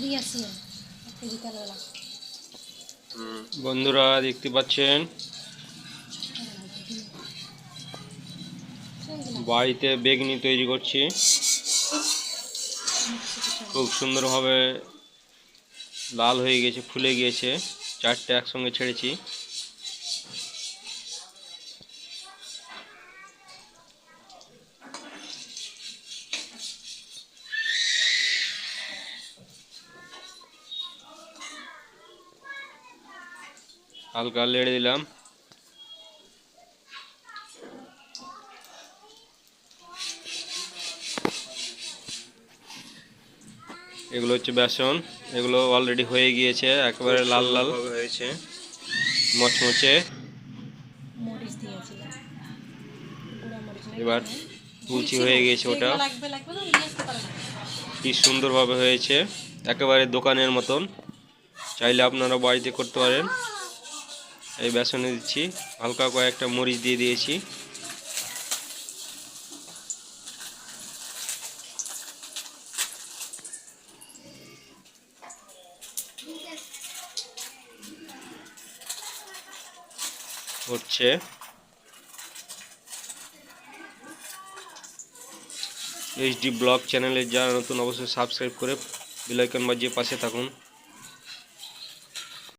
ভুলে বিকালবেলা বন্ধুরা দেখতে পাচ্ছেন? বাড়িতে বেগনি তৈরি করছি। খুব সুন্দরভাবে লাল হয়ে গেছে, ফুলে গিয়েছে। চারটে একসঙ্গে ছেড়েছি। হালকা লেড়ে দিলাম। এগুলো হচ্ছে বেসন। এগুলো অলরেডি হয়ে গিয়েছে একেবারে লাল লাল। হয়েছে মচমচে। এবার কুচি হয়ে গিয়েছে ওটা। কি সুন্দরভাবে হয়েছে। একেবারে দোকানের মতন। চাইলে আপনারা বাড়িতে করতে পারেন। এই বেসনে দিচ্ছি। হালকা কয়েকটা মরিচ দিয়ে দিয়েছি। হচ্ছে। এইচডি ব্লগ চ্যানেলে যারা নতুন, অবশ্যই সাবস্ক্রাইব করে বেলাইকন বাজিয়ে পাশে থাকুন।